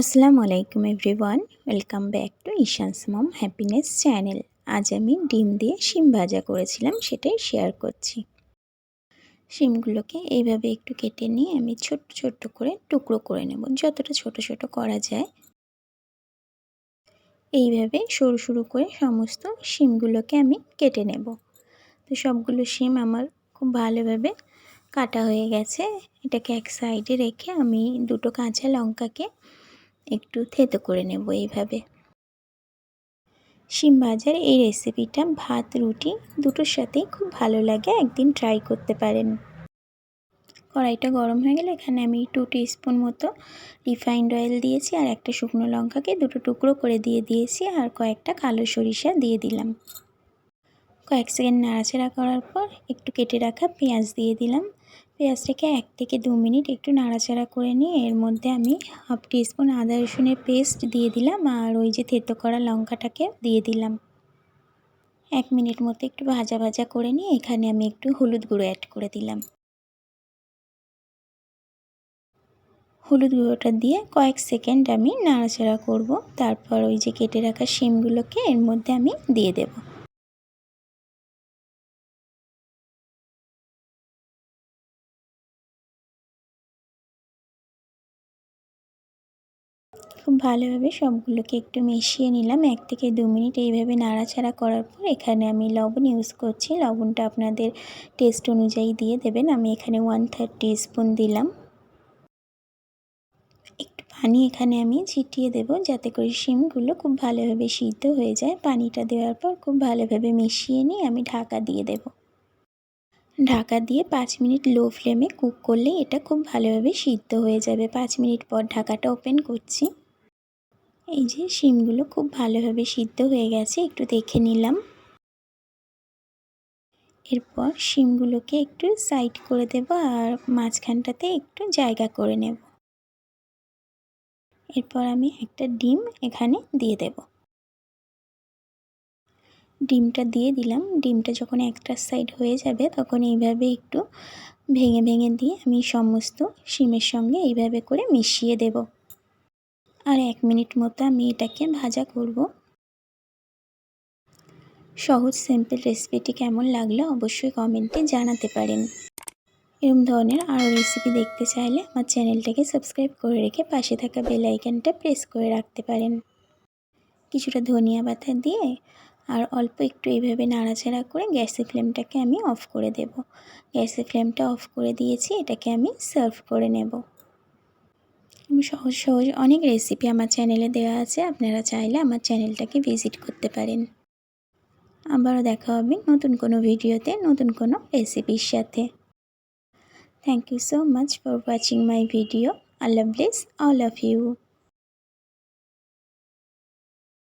আসসালামু আলাইকুম everyone, welcome back to Ishan's mom happiness channel. আজ আমি ডিম দিয়ে শিম ভাজা করেছিলাম, সেটাই শেয়ার করছি। শিমগুলোকে এইভাবে একটু কেটে নিয়ে আমি ছোট্ট ছোট্ট করে টুকরো করে নেব, যতটা ছোট ছোট করা যায়। এইভাবে সরু সরু করে সমস্ত শিমগুলোকে আমি কেটে নেব। তো সবগুলো শিম আমার খুব ভালোভাবে কাটা হয়ে গেছে। এটাকে এক সাইডে রেখে আমি দুটো কাঁচা লঙ্কাকে একটু থেতো করে নেব এইভাবে। শিম ভাজার এই রেসিপিটা ভাত, রুটি দুটোর সাথেই খুব ভালো লাগে, একদিন ট্রাই করতে পারেন। কড়াইটা গরম হয়ে গেলে এখানে আমি টু স্পুন মতো রিফাইন্ড অয়েল দিয়েছি আর একটা শুকনো লঙ্কাকে দুটো টুকরো করে দিয়ে দিয়েছি আর কয়েকটা কালো সরিষা দিয়ে দিলাম। কয়েক সেকেন্ড নাড়াচাড়া করার পর একটু কেটে রাখা পেঁয়াজ দিয়ে দিলাম। পেঁয়াজটাকে এক থেকে দু মিনিট একটু নাড়াচাড়া করে নিয়ে এর মধ্যে আমি হাফ টিস্পুন আদা রসুনের পেস্ট দিয়ে দিলাম আর ওই যে থেতো করা লঙ্কাটাকে দিয়ে দিলাম। এক মিনিট মতো একটু ভাজা ভাজা করে নিয়ে এখানে আমি একটু হলুদ গুঁড়ো অ্যাড করে দিলাম। হলুদ গুঁড়োটা দিয়ে কয়েক সেকেন্ড আমি নাড়াচাড়া করব। তারপর ওই যে কেটে রাখা শিমগুলোকে এর মধ্যে আমি দিয়ে দেবো। খুব ভালোভাবে সবগুলোকে একটু মিশিয়ে নিলাম। এক থেকে দু মিনিট এইভাবে নাড়াচাড়া করার পর এখানে আমি লবণ ইউজ করছি। লবণটা আপনাদের টেস্ট অনুযায়ী দিয়ে দেবেন। আমি এখানে ওয়ান থার্ড স্পুন দিলাম। একটু পানি এখানে আমি ছিটিয়ে দেব যাতে করে শিমগুলো খুব ভালোভাবে সিদ্ধ হয়ে যায়। পানিটা দেওয়ার পর খুব ভালোভাবে মিশিয়ে নিয়ে আমি ঢাকা দিয়ে দেব। ঢাকা দিয়ে পাঁচ মিনিট লো ফ্লেমে কুক করলেই এটা খুব ভালোভাবে সিদ্ধ হয়ে যাবে। পাঁচ মিনিট পর ঢাকাটা ওপেন করছি। এই যে শিমগুলো খুব ভালোভাবে সিদ্ধ হয়ে গেছে, একটু দেখে নিলাম। এরপর শিমগুলোকে একটু সাইড করে দেব আর মাঝখানটাতে একটু জায়গা করে নেব। এরপর আমি একটা ডিম এখানে দিয়ে দেব। ডিমটা দিয়ে দিলাম। ডিমটা যখন একটা সাইড হয়ে যাবে, তখন এইভাবে একটু ভেঙে ভেঙে দিয়ে আমি সমস্ত শিমের সঙ্গে এইভাবে করে মিশিয়ে দেবো। আর এক মিনিট মতো আমি এটাকে ভাজা করব। সহজ সিম্পল রেসিপিটি কেমন লাগল অবশ্যই কমেন্টে জানাতে পারেন। এরকম ধরনের আরও রেসিপি দেখতে চাইলে আমার চ্যানেলটাকে সাবস্ক্রাইব করে রেখে পাশে থাকা বেল আইকনটা প্রেস করে রাখতে পারেন। কিছুটা ধনিয়া পাতা দিয়ে আর অল্প একটু এইভাবে নাড়াচাড়া করে গ্যাসের ফ্লেমটাকে আমি অফ করে দেব। গ্যাসের ফ্লেমটা অফ করে দিয়েছি, এটাকে আমি সার্ভ করে নেব। সহজ সহজ অনেক রেসিপি আমার চ্যানেলে দেওয়া আছে। আপনারা চাইলে আমার চ্যানেলটাকে ভিজিট করতে পারেন। আবারও দেখা হবে নতুন কোনো ভিডিওতে, নতুন কোনো রেসিপির সাথে। Thank you so much for watching my video Allah bless all of you